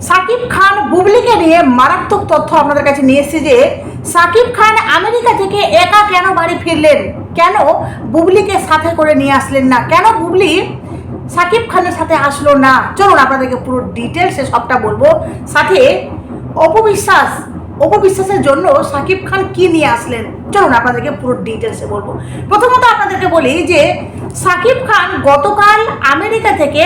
সাকিব খান বুবলিকে নিয়ে মারাত্মক তথ্য আপনাদের কাছে নিয়ে এসেছে যে সাকিব খান আমেরিকা থেকে একা কেন বাড়ি ফিরলেন? কেন বুবলিকে সাথে করে নিয়ে আসলেন না? কেন বুবলি সাকিব খানের সাথে আসলো না? চলুন আপনাদেরকে পুরো ডিটেলসে সবটা বলব। সাথে অপবিশ্বাস, অপবিশ্বাসের জন্য সাকিব খান কি নিয়ে আসলেন? চলুন আপনাদেরকে পুরো ডিটেলসে বলব। প্রথমত আপনাদেরকে বলি যে সাকিব খান গতকাল আমেরিকা থেকে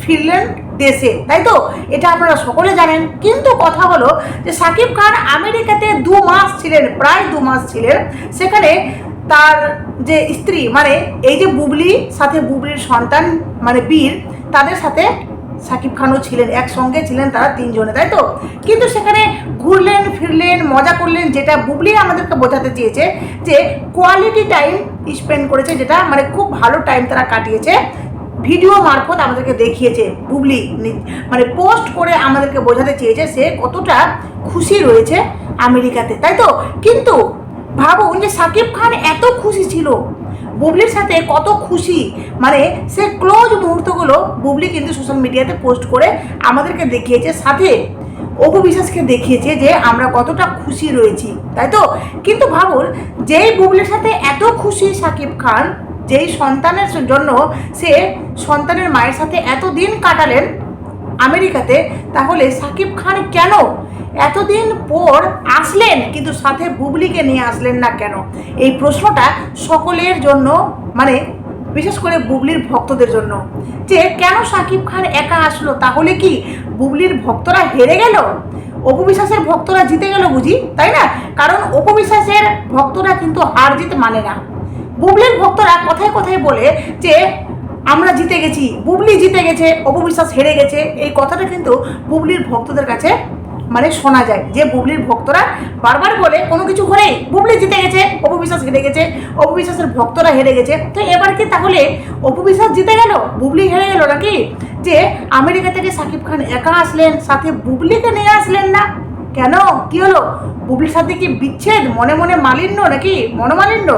ফিরলেন দেশে, তাই তো? এটা আপনারা সকলে জানেন। কিন্তু কথা হলো যে সাকিব খান আমেরিকাতে দু মাস ছিলেন, প্রায় দু মাস ছিলেন। সেখানে তার যে স্ত্রী মানে এই যে বুবলি, সাথে বুবলির সন্তান মানে বীর, তাদের সাথে সাকিব খানও ছিলেন, একসঙ্গে ছিলেন তারা তিনজনে, তাই তো? কিন্তু সেখানে ঘুরলেন, ফিরলেন, মজা করলেন, যেটা বুবলি আমাদেরকে বোঝাতে চেয়েছে যে কোয়ালিটি টাইম স্পেন্ড করেছে, যেটা মানে খুব ভালো টাইম তারা কাটিয়েছে। ভিডিও মারফত আমাদেরকে দেখিয়েছে বুবলি মানে পোস্ট করে আমাদেরকে বোঝাতে চেয়েছে সে কতটা খুশি রয়েছে আমেরিকাতে, তাই তো? কিন্তু ভাবুন যে সাকিব খান এত খুশি ছিল, বুবলির সাথে কত খুশি মানে সে ক্লোজ মুহূর্তগুলো বুবলি কিন্তু সোশ্যাল মিডিয়াতে পোস্ট করে আমাদেরকে দেখিয়েছে, সাথে অপু বিশ্বাসকে দেখিয়েছে যে আমরা কতটা খুশি রয়েছি, তাই তো? কিন্তু ভাবুন, যেই বুবলির সাথে এত খুশি সাকিব খান যেই সন্তানের জন্য সে সন্তানের মায়ের সাথে এত দিন কাটালেন আমেরিকাতে, তাহলে সাকিব খান কেন এতদিন পর আসলেন কিন্তু সাথে বুবলিকে নিয়ে আসলেন না কেন? এই প্রশ্নটা সকলের জন্য মানে বিশেষ করে বুবলির ভক্তদের জন্য। যে কেন সাকিব খান একা আসলো? তাহলে কি বুবলির ভক্তরা হেরে গেল? অপবিশ্বাসের ভক্তরা জিতে গেল বুঝি, তাই না? কারণ অপবিশ্বাসের ভক্তরা কিন্তু হার জিত মানে না। বুবলির ভক্তরা কথায় কথায় বলে যে, আমরা জিতে গেছি, বুবলি জিতে গেছে, অপবিশ্বাস হেরে গেছে। এই কথাটা কিন্তু বুবলির ভক্তদের কাছে মানে শোনা যায়। যে বুবলির ভক্তরা বারবার বলে, কোনো কিছু হলেই বুবলি জিতে গেছে, অপবিশ্বাস হেরে গেছে, অপবিশ্বাসের ভক্তরা হেরে গেছে। তো এবার কি তাহলে অপবিশ্বাস জিতে গেল, বুবলি হেরে গেল নাকি? যে আমেরিকা থেকে সাকিব খান একা আসলেন, সাথে বুবলিকে নিয়ে আসলেন না? কেন? কি হলো? বুবলির সাথে কি বিচ্ছেদ? মনে মনে মালিন্য নাকি? মনোমালিন্য?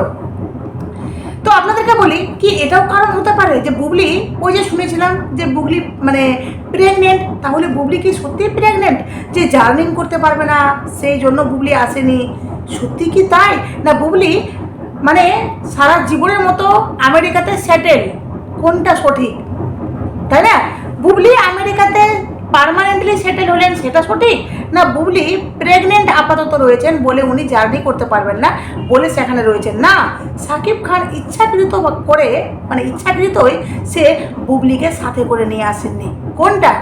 তো আপনাদেরকে বলি কি এটাও কারণ হতে পারে যে বুবলি, ওই যে শুনেছিলাম যে বুবলি মানে প্রেগনেন্ট তাহলে বুবলি কি সত্যি প্রেগনেন্ট যে জার্নিং করতে পারবে না, সেই জন্য বুবলি আসেনি। সত্যি কি তাই? না, বুবলি মানে সারা জীবনের মতো আমেরিকাতে সেটেল কোনটা সঠিক? তাই না? বুবলি আমেরিকাতে পার্মানেন্টলি সেটেল হলেন সেটা সঠিক? না, বুবলি প্রেগনেন্ট আপাতত রয়েছেন বলে উনি জার্নি করতে পারবেন না বলে সেখানে রয়েছেন। না, সাকিব খান ইচ্ছাকৃত করে মানে ইচ্ছাকৃতই সে বুবলিকে সাথে করে নিয়ে আসেননি। কোনটা?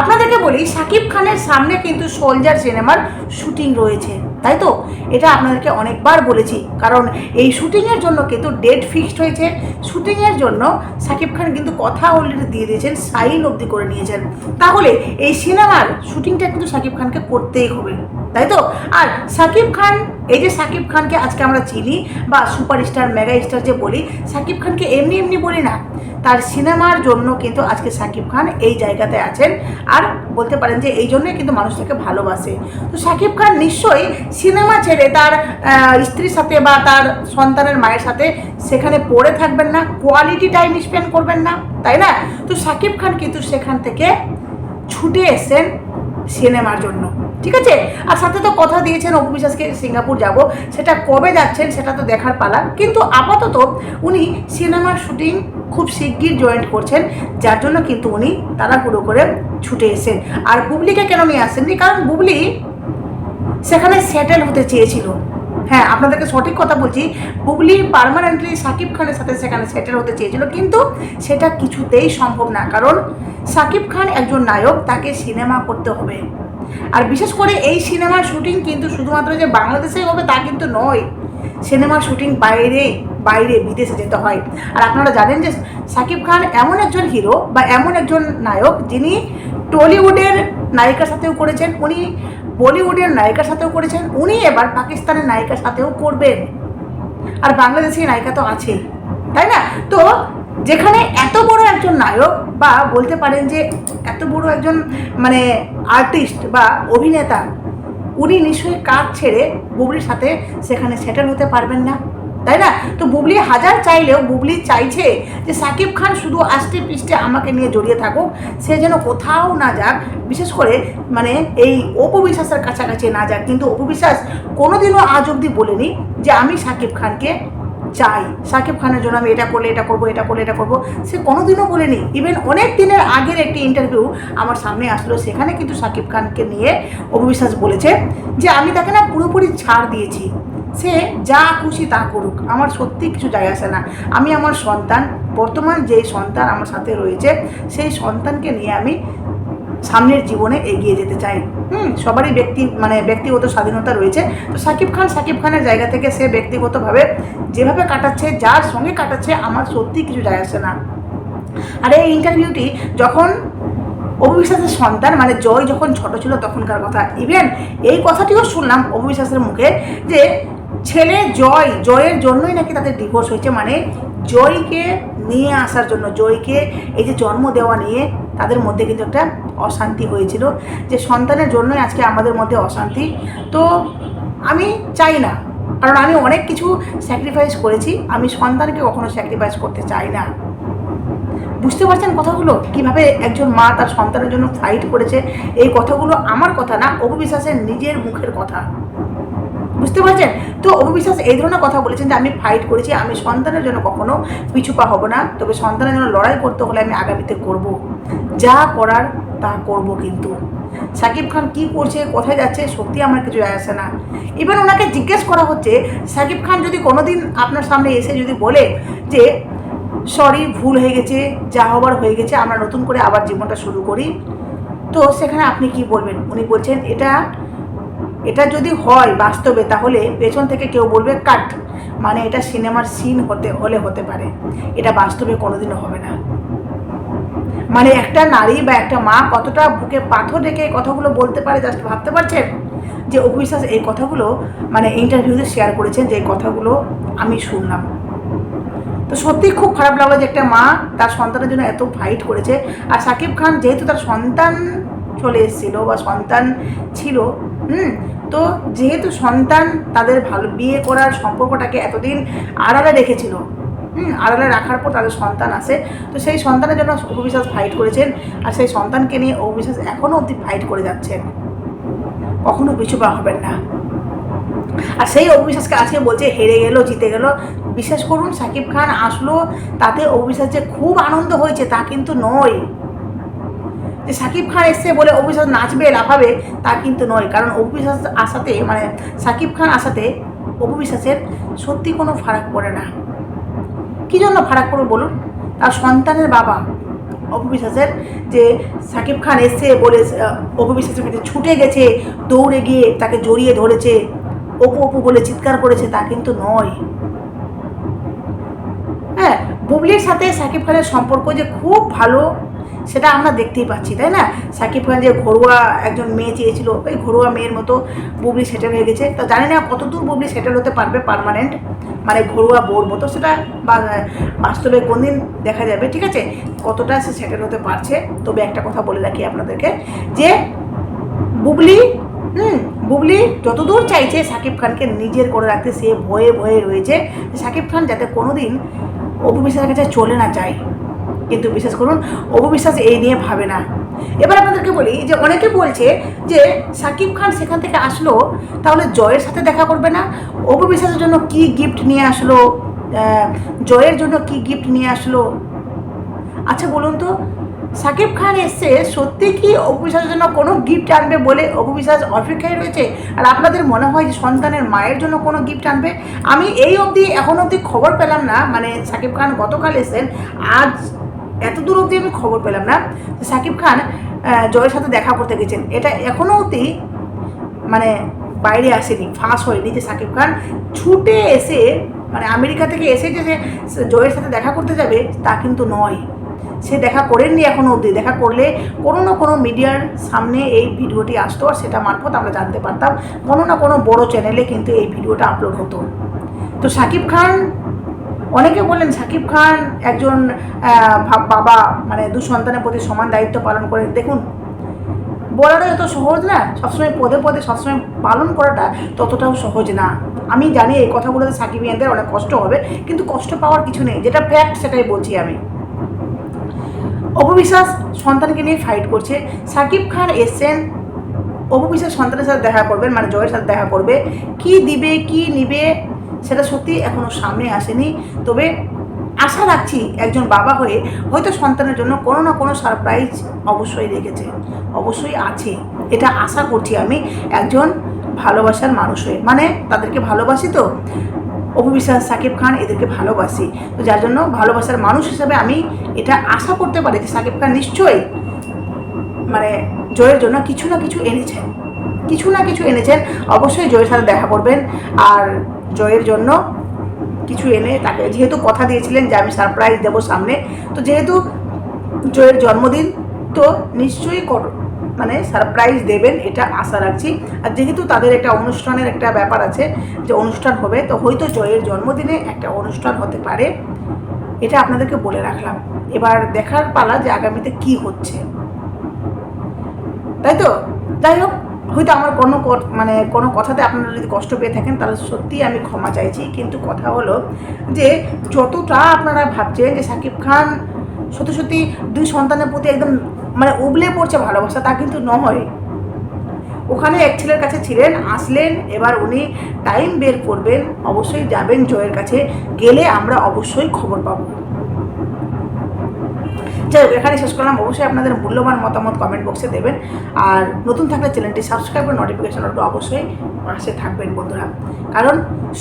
আপনাদেরকে বলি, সাকিব খানের সামনে কিন্তু সোলজার সিনেমার শুটিং রয়েছে। তাই তো? এটা আপনাদেরকে অনেকবার বলেছি। কারণ এই শুটিংয়ের জন্য কিন্তু ডেট ফিক্সড হয়েছে। শুটিংয়ের জন্য সাকিব খান কিন্তু কথা অলরেডি দিয়ে দিয়েছেন সাইন অবধি করে নিয়েছেন। তাহলে এই সিনেমার শুটিংটা কিন্তু সাকিব খানকে করতেই হবে, তাই তো? আর সাকিব খান এই যে সাকিব খানকে আজকে আমরা চিনি বা সুপারস্টার মেগা স্টার যে বলি, সাকিব খানকে এমনি এমনি বলি না। তার সিনেমার জন্য কিন্তু আজকে সাকিব খান এই জায়গাতে আছেন। আর বলতে পারেন যে এই জন্যই কিন্তু মানুষ তাকে ভালোবাসে। তো সাকিব খান নিশ্চয়ই সিনেমা ছেড়ে তার স্ত্রীর সাথে বা তার সন্তানের মায়ের সাথে সেখানে পড়ে থাকবেন না কোয়ালিটি টাইম স্পেন্ড করবেন না, তাই না? তো সাকিব খান কিন্তু সেখান থেকে ছুটে এসেছেন সিনেমার জন্য। ঠিক আছে? আর সাথে তো কথা দিয়েছেন অপু বিশ্বাসকে সিঙ্গাপুর যাব। সেটা কবে যাচ্ছেন সেটা তো দেখার পালা কিন্তু আপাতত উনি সিনেমার শুটিং খুব শিগগির জয়েন্ট করছেন। যার জন্য কিন্তু উনি তাড়াহুড়ো করে ছুটে এসেন আর বুবলিকে কেন নিয়ে আসেননি? কারণ বুবলি সেখানে সেটেল হতে চেয়েছিল। হ্যাঁ আপনাদেরকে সঠিক কথা বলছি। বুবলি পার্মানেন্টলি সাকিব খানের সাথে সেখানে সেটেল হতে চেয়েছিল। কিন্তু সেটা কিছুতেই সম্ভব না। কারণ সাকিব খান একজন নায়ক, তাকে সিনেমা করতে হবে। আর বিশেষ করে এই সিনেমার শুটিং কিন্তু শুধুমাত্র যে বাংলাদেশেই হবে তা কিন্তু নয়, সিনেমার শুটিং বাইরে বাইরে বিদেশে যেতে হয়। আর আপনারা জানেন যে সাকিব খান এমন একজন হিরো বা এমন একজন নায়ক যিনি টলিউডের নায়িকার সাথেও করেছেন, উনি বলিউডের নায়িকার সাথেও করেছেন, উনি এবার পাকিস্তানের নায়িকার সাথেও করবেন। আর বাংলাদেশি নায়িকা তো আছেই, তাই না? তো যেখানে এত বড় একজন নায়ক বা বলতে পারেন যে এত বড় একজন মানে আর্টিস্ট বা অভিনেতা, উনি নিশ্চয়ই কাজ ছেড়ে বুবলির সাথে সেখানে সেটেল হতে পারবেন না, তাই না? তো বুবলি হাজার চাইলেও, বুবলি চাইছে যে সাকিব খান শুধু আষ্টে পৃষ্ঠে আমাকে নিয়ে জড়িয়ে থাকুক, সে যেন কোথাও না যাক, বিশেষ করে মানে এই অপবিশ্বাসের কাছাকাছি না যাক। কিন্তু অপবিশ্বাস কোনোদিনও আজ অবধি বলেনি যে আমি সাকিব খানকে চাই। সাকিব খানের জন্য আমি এটা করলে, এটা করব, এটা করলে, এটা করব। সে কোনোদিনও বলেনি। ইভেন অনেক দিনের আগের একটি ইন্টারভিউ আমার সামনে আসলো। সেখানে কিন্তু সাকিব খানকে নিয়ে অবিশ্বাস বলেছে যে আমি তাকে না পুরোপুরি ছাড় দিয়েছি। সে যা খুশি তা করুক। আমার সত্যি কিছু যায় আসে না। আমি আমার সন্তান, বর্তমান যে সন্তান আমার সাথে রয়েছে, সেই সন্তানকে নিয়ে আমি সামনের জীবনে এগিয়ে যেতে চাই। হুম, সবারই ব্যক্তি মানে ব্যক্তিগত স্বাধীনতা রয়েছে। তো সাকিব খান সাকিব খানের জায়গা থেকে সে ব্যক্তিগতভাবে যেভাবে কাটাচ্ছে, যার সঙ্গে কাটাচ্ছে, আমার সত্যি কিছু যায় আসে না। আর এই ইন্টারভিউটি যখন অবিশ্বাসের সন্তান মানে জয় যখন ছোট ছিল তখনকার কথা ইভেন এই কথাটিও শুনলাম অবিশ্বাসের মুখে যে ছেলে জয়, জয়ের জন্যই নাকি তাদের ডিভোর্স হয়েছে মানে জয়কে নিয়ে আসার জন্য, জয়কে এই যে জন্ম দেওয়া নিয়ে তাদের মধ্যে কিন্তু একটা অশান্তি হয়েছিল যে সন্তানের জন্যই আজকে আমাদের মধ্যে অশান্তি। তো আমি চাই না, কারণ আমি অনেক কিছু স্যাক্রিফাইস করেছি, আমি সন্তানকে কখনো স্যাক্রিফাইস করতে চাই না। বুঝতে পারছেন কথাগুলো? কীভাবে একজন মা তার সন্তানের জন্য ফাইট করেছে? এই কথাগুলো আমার কথা না, অপবিশ্বাসের নিজের মুখের কথা। বুঝতে পারছেন? তো অপবিশ্বাস এই ধরনের কথা বলেছেন যে আমি ফাইট করেছি, আমি সন্তানের জন্য কখনো পিছু পা হব না, তবে সন্তানের জন্য লড়াই করতে হলে আমি আগামীতে করব। যা করার তা করব কিন্তু। সাকিব খান কি করছে, কোথায় যাচ্ছে, সত্যি আমার কিছু যায় আসে না। ইভেন ওনাকে জিজ্ঞেস করা হচ্ছে, সাকিব খান যদি কোনোদিন আপনার সামনে এসে যদি বলে যে সরি ভুল হয়ে গেছে, যা হবার হয়ে গেছে, আমরা নতুন করে আবার জীবনটা শুরু করি। তো সেখানে আপনি কি বলবেন? উনি বলছেন, এটা এটা যদি হয় বাস্তবে, তাহলে পেছন থেকে কেউ বলবে, কাট। মানে এটা সিনেমার সিন হতে, হলে হতে পারে। এটা বাস্তবে কোনোদিনও হবে না। মানে একটা নারী বা একটা মা কতটা বুকে পাথর রেখে কথাগুলো বলতে পারে জাস্ট ভাবতে পারছেন? যে অভিশ্বাস এই কথাগুলো মানে ইন্টারভিউতে শেয়ার করেছেন যে এই কথাগুলো আমি শুনলাম। তো সত্যি খুব খারাপ লাগল যে একটা মা তার সন্তানের জন্য এত ফাইট করেছে। আর সাকিব খান যেহেতু তার সন্তান চলে এসেছিল বা সন্তান ছিল, হুম, তো যেহেতু সন্তান তাদের ভালো বিয়ে করার সম্পর্কটাকে এতদিন আড়ালে রেখেছিল আড়ালে রাখার পর তাদের সন্তান আসে। তো সেই সন্তানের জন্য অবিশ্বাস ফাইট করেছেন। আর সেই সন্তানকে নিয়ে অবিশ্বাস এখনও অবধি ফাইট করে যাচ্ছেন। কখনো পিছু পা হবেন না। আর সেই অবিশ্বাসকে আজকে বলছে, হেরে গেল, জিতে গেল। বিশ্বাস করুন, সাকিব খান আসলো, তাতে অবিশ্বাস যে খুব আনন্দ হয়েছে তা কিন্তু নয়। যে সাকিব খান এসছে বলে অবিশ্বাস নাচবে, লাফাবে, তা কিন্তু নয়। কারণ অবিশ্বাস আসাতে মানে সাকিব খান আসাতে অবিশ্বাসের সত্যি কোনো ফারাক পড়ে না। কী জন্য ফারাক পড়বে বলুন? তার সন্তানের বাবা অপবিশ্বাসের যে সাকিব খান এসে বলে অপবিশ্বাসের কাছে ছুটে গেছে, দৌড়ে গিয়ে তাকে জড়িয়ে ধরেছে। অপু অপু বলে চিৎকার করেছে, তা কিন্তু নয়। হ্যাঁ বুবলির সাথে সাকিব খানের সম্পর্ক যে খুব ভালো, সেটা আমরা দেখতেই পাচ্ছি, তাই না? সাকিব খান যে ঘরোয়া একজন মেয়ে চেয়েছিল, ওই ঘরোয়া মেয়ের মতো বুবলি সেটেল হয়ে গেছে। তো জানি না কতদূর বুবলি সেটেল হতে পারবে পারমানেন্ট মানে ঘরোয়া বোর মতো সেটা বাস্তবে কোন দিন দেখা যাবে, ঠিক আছে? কতটা সে সেটেল হতে পারছে? তবে একটা কথা বলে রাখি আপনাদেরকে যে, বুবলি, হুম, বুবলি যতদূর চাইছে সাকিব খানকে নিজের করে রাখতে, সে ভয়ে ভয়ে রয়েছে। সাকিব খান যাতে কোনোদিন অপবিশ্বাসের কাছে চলে না যায়। কিন্তু বিশ্বাস করুন অপবিশ্বাস এই নিয়ে ভাবে না। এবার আপনাদেরকে বলি যে অনেকে বলছে যে সাকিব খান সেখান থেকে আসলো, তাহলে জয়ের সাথে দেখা করবে না? অপবিশ্বাসের জন্য কি গিফট নিয়ে আসলো? জয়ের জন্য কি গিফট নিয়ে আসলো? আচ্ছা বলুন তো, সাকিব খান এসছে, সত্যি কি অপবিশ্বাসের জন্য কোনো গিফট আনবে বলে অপবিশ্বাস অপেক্ষায় রয়েছে? আর আপনাদের মনে হয় যে সন্তানের মায়ের জন্য কোনো গিফট আনবে? আমি এই অবধি এখন অবধি খবর পেলাম না মানে সাকিব খান গতকাল এসেছেন, আজ এত দূর অবধি আমি খবর পেলাম না। সাকিব খান জয়ের সাথে দেখা করতে গেছেন। এটা এখনও অবধি মানে বাইরে আসেনি, ফাঁস হয়নি যে সাকিব খান ছুটে এসে মানে আমেরিকা থেকে এসে যে সে জয়ের সাথে দেখা করতে যাবে, তা কিন্তু নয়। সে দেখা করেননি এখনও অবধি। দেখা করলে কোনো না কোনো মিডিয়ার সামনে এই ভিডিওটি আসতো আর সেটা মারফত আমরা জানতে পারতাম। কোনো না কোনো বড় চ্যানেলে কিন্তু এই ভিডিওটা আপলোড হতো। তো সাকিব খান অনেকে বললেন সাকিব খান একজন বাবা মানে দু সন্তানের প্রতি সমান দায়িত্ব পালন করেন দেখুন বলাটা যত সহজ না, সবসময় পদে পদে, সবসময় পালন করাটা ততটাও সহজ না। আমি জানি এই কথাগুলোতে সাকিব সাকিবিয়ানদের অনেক কষ্ট হবে, কিন্তু কষ্ট পাওয়ার কিছু নেই। যেটা ফ্যাক্ট সেটাই বলছি আমি। অপবিশ্বাস সন্তানকে নিয়ে ফাইট করছে। সাকিব খান এসছেন, অপবিশ্বাস সন্তানের সাথে দেখা করবেন মানে জয়ের সাথে দেখা করবে। কি দিবে, কি নিবে সেটা সত্যি এখনও সামনে আসেনি। তবে আশা রাখছি একজন বাবা হয়ে হয়তো সন্তানের জন্য কোনো না কোনো সারপ্রাইজ অবশ্যই রেখেছে, অবশ্যই আছে। এটা আশা করছি আমি একজন ভালোবাসার মানুষ হয়ে। মানে তাদেরকে ভালোবাসি তো অপবিশ্বাস সাকিব খান এদেরকে ভালোবাসি। তো যার জন্য ভালোবাসার মানুষ হিসেবে আমি এটা আশা করতে পারি যে সাকিব খান নিশ্চয়ই মানে জয়ের জন্য কিছু না কিছু এনেছেন। কিছু না কিছু এনেছেন। অবশ্যই জয়ের সাথে দেখা করবেন। আর জয়ের জন্য কিছু এনে তাকে যেহেতু কথা দিয়েছিলেন যে আমি সারপ্রাইজ দেবো সামনে, তো যেহেতু জয়ের জন্মদিন, তো নিশ্চয়ই মানে সারপ্রাইজ দেবেন এটা আশা রাখছি। আর যেহেতু তাদের একটা অনুষ্ঠানের একটা ব্যাপার আছে, যে অনুষ্ঠান হবে, তো হয়তো জয়ের জন্মদিনে একটা অনুষ্ঠান হতে পারে, এটা আপনাদেরকে বলে রাখলাম। এবার দেখার পালা যে আগামীতে কি হচ্ছে। তাই তো? যাই হোক হয়তো আমার কোনো মানে কোনো কথাতে আপনারা যদি কষ্ট পেয়ে থাকেন, তাহলে সত্যিই আমি ক্ষমা চাইছি। কিন্তু কথা হলো যে, যতটা আপনারা ভাবছেন যে সাকিব খান সত্যি সত্যি দুই সন্তানের প্রতি একদম মানে উবলে পড়ছে ভালোবাসা, তা কিন্তু নয়। ওখানে এক ছেলের কাছে ছিলেন, আসলেন, এবার উনি টাইম বের করবেন, অবশ্যই যাবেন জয়ের কাছে, গেলে আমরা অবশ্যই খবর পাবো। যাই হোক এখানে শেষ করলাম। অবশ্যই আপনাদের মূল্যবান মতামত কমেন্ট বক্সে দেবেন। আর নতুন থাকলে চ্যানেলটি সাবস্ক্রাইব করে নোটিফিকেশন অবশ্যই পাশে থাকবেন বন্ধুরা। কারণ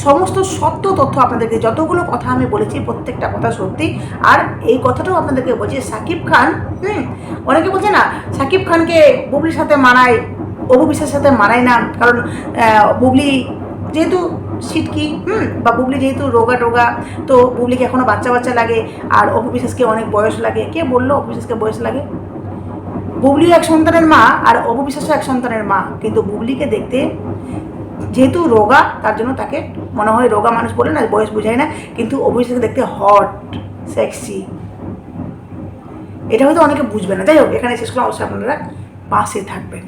সমস্ত সত্য তথ্য আপনাদেরকে যতগুলো কথা আমি বলেছি, প্রত্যেকটা কথা সত্যি। আর এই কথাটাও আপনাদেরকে বলছি, সাকিব খান, হুম, অনেকে বলছে না, সাকিব খানকে বুবলির সাথে মানায়, অপু বিশ্বাসের সাথে মানায় না। কারণ বুবলি যেহেতু সিটকি হুম, বা বুবলি যেহেতু রোগা টোগা, তো বুবলিকে এখনও বাচ্চা বাচ্চা লাগে, আর অপু বিশ্বাসকে অনেক বয়স লাগে। কে বলল অপু বিশ্বাসকে বয়স লাগে? বুবলিও এক সন্তানের মা, আর অপু বিশ্বাসও এক সন্তানের মা। কিন্তু বুবলিকে দেখতে যেহেতু রোগা, তার জন্য তাকে মনে হয় রোগা মানুষ বলে না, বয়স বোঝায় না, কিন্তু বিশ্বাসকে দেখতে হট, সেক্সি। এটা হয়তো অনেকে বুঝবে না। যাই হোক, এখানে শেষ করে অবশ্যই আপনারা পাশে থাকবেন।